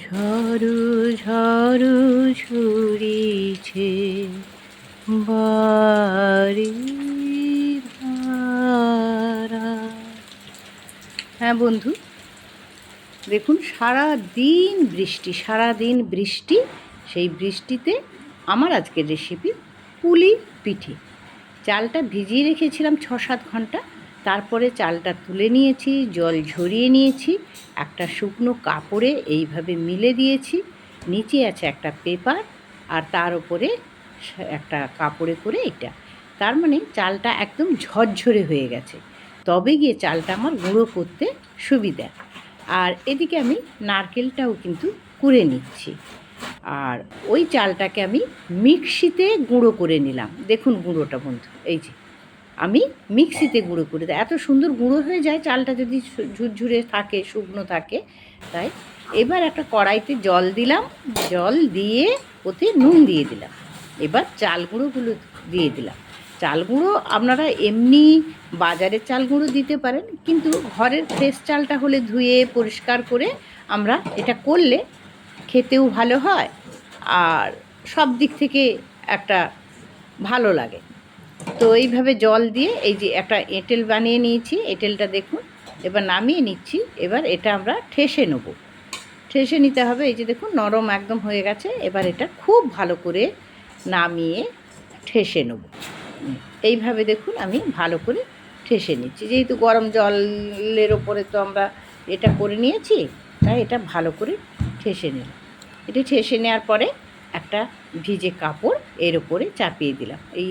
ঝড়ু ঝড়ু ঝুরিছে বাড়ি হ্যাঁ বন্ধু, দেখুন সারা দিন বৃষ্টি সারা দিন বৃষ্টি, সেই বৃষ্টিতে আমার আজকের রেসিপি পুলি পিঠে। চালটা ভিজিয়ে রেখেছিলাম ছ সাত ঘণ্টা। তারপরে চালটা তুলে নিয়েছি, জল ঝরিয়ে নিয়েছি, একটা শুকনো কাপড়ে এইভাবে মিলে দিয়েছি, নিচে আছে একটা পেপার আর তার উপরে একটা কাপড়ে করে এটা। তার মানে চালটা একদম ঝরঝরে হয়ে গেছে। তবে গিয়ে চালটা আমার গুঁড়ো করতে সুবিধা। আর এদিকে আমি নারকেলটাও কিন্তু কুড়ে নিচ্ছি। আর ওই চালটাকে আমি মিক্সিতে গুঁড়ো করে নিলাম। দেখুন গুঁড়োটা বন্ধু, এই যে। আমি মিক্সিতে গুঁড়ো করে। দিই এত সুন্দর গুঁড়ো হয়ে যায়, চালটা যদি ঝুরঝুরে থাকে, শুকনো থাকে, তাই এবার একটা কড়াইতে জল দিলাম। জল দিয়ে ওতে নুন দিয়ে দিলাম। এবার চাল গুঁড়োগুলো দিয়ে দিলাম। চাল গুঁড়ো আপনারা এমনি বাজারের চাল গুঁড়ো দিতে পারেন, কিন্তু ঘরের ফ্রেশ চালটা হলে ধুয়ে, পরিষ্কার করে আমরা এটা করলে খেতেও ভালো হয়, আর সব দিক থেকে একটা ভালো লাগে। তো এইভাবে জল দিয়ে এই যে একটা এঁটেল বানিয়ে নিয়েছি, এঁটেলটা দেখুন, এবার নামিয়ে নিচ্ছি, এবার এটা আমরা ঠেসে নেব। ঠেসে নিতে হবে, এই যে দেখুন নরম একদম হয়ে গেছে, এবার এটা খুব ভালো করে নামিয়ে ঠেসে নেব। এইভাবে দেখুন আমি ভালো করে ঠেসে নিচ্ছি, যেহেতু গরম জলের ওপরে তো আমরা এটা করে নিয়েছি, তাই এটা ভালো করে ঠেসে নিলাম। এটা ঠেসে নেওয়ার পরে একটা ভিজে কাপড় এর ওপরে চাপিয়ে দিলাম। এই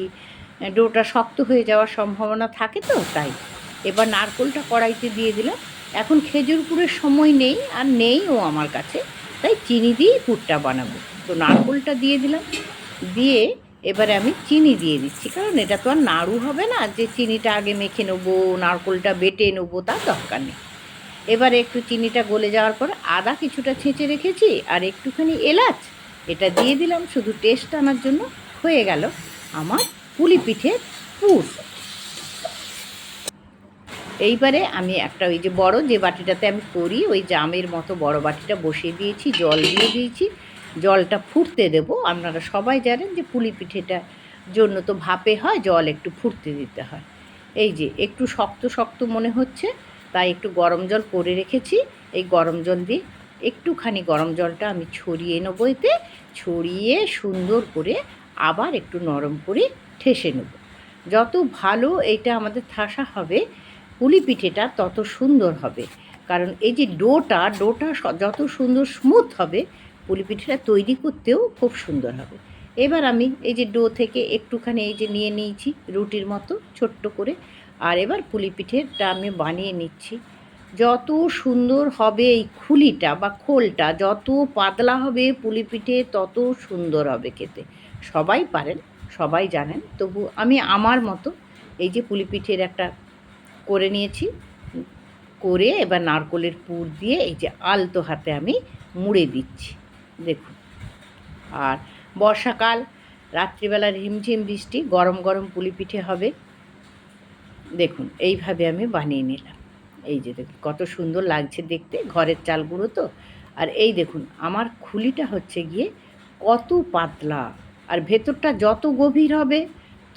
ডোটা শক্ত হয়ে যাওয়ার সম্ভাবনা থাকে তো, তাই। এবার নারকোলটা কড়াইতে দিয়ে দিলাম। এখন খেজুর গুড়ের সময় নেই, আর নেইও আমার কাছে, তাই চিনি দিয়েই পুরটা বানাবো। তো নারকোলটা দিয়ে দিলাম। দিয়ে এবারে আমি চিনি দিয়ে দিচ্ছি, কারণ এটা তো আর নাড়ু হবে না, যে চিনিটা আগে মেখে নেব, নারকোলটা বেটে নেব তার দরকার নেই। এবারে একটু চিনিটা গলে যাওয়ার পর আদা কিছুটা ছেঁচে রেখেছি, আর একটুখানি এলাচ, এটা দিয়ে দিলাম। শুধু টেস্ট আনার জন্য হয়ে গেল আমার পুলি পিঠের পুর। এইবারে আমি একটা ওই যে বড় যে বাটিটাতে আমি করি, ওই জামের মতো বড় বাটিটা বসিয়ে দিয়েছি, জল দিয়ে দিয়েছি। জলটা ফুটতে দেব। আপনারা সবাই জানেন যে পুলি পিঠেটা জন্য তো ভাপে হয়, জল একটু ফুটতে দিতে হয়। এই যে একটু শক্ত শক্ত মনে হচ্ছে, তাই একটু গরম জল করে রেখেছি। এই গরম জল দিয়ে একটুখানি গরম জলটা আমি ছড়িয়ে নেব এতে। ছড়িয়ে সুন্দর করে আবার একটু নরম করে ঠেসে নেব। যত ভালো এইটা আমাদের ঠাসা হবে, পুলি পিঠেটা তত সুন্দর হবে। কারণ এই যে ডোটা ডোটা যত সুন্দর স্মুথ হবে, পুলি পিঠেটা তৈরি করতেও খুব সুন্দর হবে। এবার আমি এই যে ডো থেকে একটুখানি এই যে নিয়ে নিয়েছি রুটির মতো ছোট্ট করে। আর এবার পুলি পিঠেটা আমি বানিয়ে নিচ্ছি। যত সুন্দর হবে এই খুলিটা বা খোলটা, যত পাতলা হবে পুলি পিঠে, তত সুন্দর হবে খেতে। সবাই পারেন, সবাই জানেন। তবু আমি আমার মতো এই যে পুলি পিঠের একটা করে নিয়েছি, করে এবার নারকোলের পুর দিয়ে এই যে আলতো হাতে আমি মুড়ে দিচ্ছি। দেখুন। আর বর্ষাকাল, রাত্রিবেলার ঝিমঝিম বৃষ্টি, গরম গরম পুলি পিঠে হবে। দেখুন, এইভাবে আমি বানিয়ে নিলাম। এই যে দেখুন, কত সুন্দর লাগছে দেখতে, ঘরের চাল গুঁড়ো তো। আর এই দেখুন, আমার খুলিটা হচ্ছে গিয়ে কত পাতলা। আর ভেতরটা যত গভীর হবে,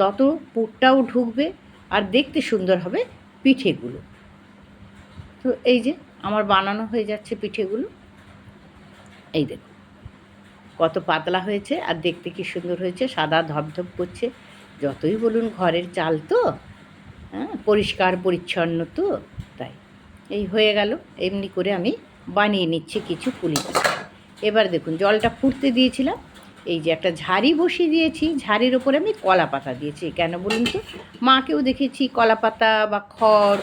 তত পুরটাও ঢুকবে আর দেখতে সুন্দর হবে পিঠেগুলো। তো এই যে আমার বানানো হয়ে যাচ্ছে পিঠেগুলো। এই দেখুন, কত পাতলা হয়েছে আর দেখতে কি সুন্দর হয়েছে। সাদা ধপধপ করছে। যতই বলুন ঘরের চাল তো হ্যাঁ পরিষ্কার, পরিচ্ছন্ন তো, তাই। এই হয়ে গেল, এমনি করে আমি বানিয়ে নিচ্ছি কিছু পুলি এবার দেখুন, জলটা ফুটতে দিয়েছিলাম। এই যে একটা ঝাড়ি বসিয়ে দিয়েছি, ঝাড়ির ওপরে আমি কলা পাতা দিয়েছি। কেন বলুন তো? মাকেও দেখেছি কলা পাতা বা খড়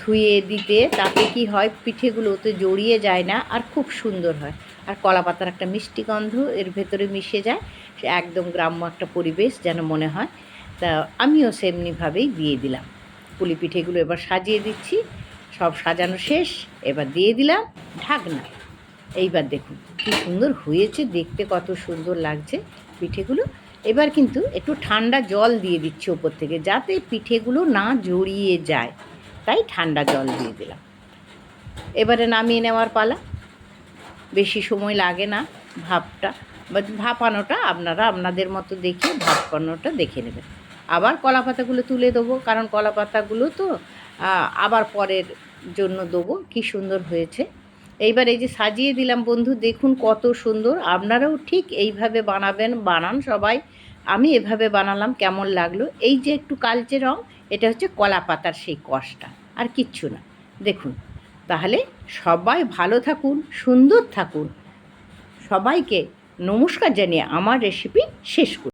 ধুয়ে দিতে, তাতে কি হয়, পিঠেগুলো ওতে জড়িয়ে যায় না আর খুব সুন্দর হয়। আর কলা পাতার একটা মিষ্টি গন্ধ এর ভেতরে মিশে যায়, সে একদম গ্রাম্য একটা পরিবেশ যেন মনে হয়। তা আমিও সেমনিভাবেই দিয়ে দিলাম। পুলি পিঠেগুলো এবার সাজিয়ে দিচ্ছি, সব সাজানো শেষ, এবার দিয়ে দিলাম ঢাকনা। এইবার দেখুন, কি সুন্দর হয়েছে দেখতে, কত সুন্দর লাগছে পিঠেগুলো। এবার কিন্তু একটু ঠান্ডা জল দিয়ে দিচ্ছি ওপর থেকে, যাতে পিঠেগুলো না জড়িয়ে যায়। তাই ঠান্ডা জল দিয়ে দিলাম। এবারে নামিয়ে নেওয়ার পালা। বেশি সময় লাগে না ভাপটা, বা ভাপানোটা আপনারা আপনাদের মতো দেখে ভাপানোটা দেখে নেবেন। আবার কলা পাতাগুলো তুলে দেবো, কারণ কলা পাতাগুলো তো আবার পরের জন্য দেবো। কি সুন্দর হয়েছে। এইবার এই যে সাজিয়ে দিলাম বন্ধু, দেখুন কত সুন্দর। আপনারাও ঠিক এইভাবে বানাবেন, বানান সবাই। আমি এভাবে বানালাম, কেমন লাগল? এই যে একটু কালচে রং, এটা হচ্ছে কলা পাতার সেই কষটা, আর কিচ্ছু না। দেখুন, তাহলে সবাই ভালো থাকুন, সুন্দর থাকুন। সবাইকে নমস্কার জানিয়ে আমার রেসিপি শেষ করি।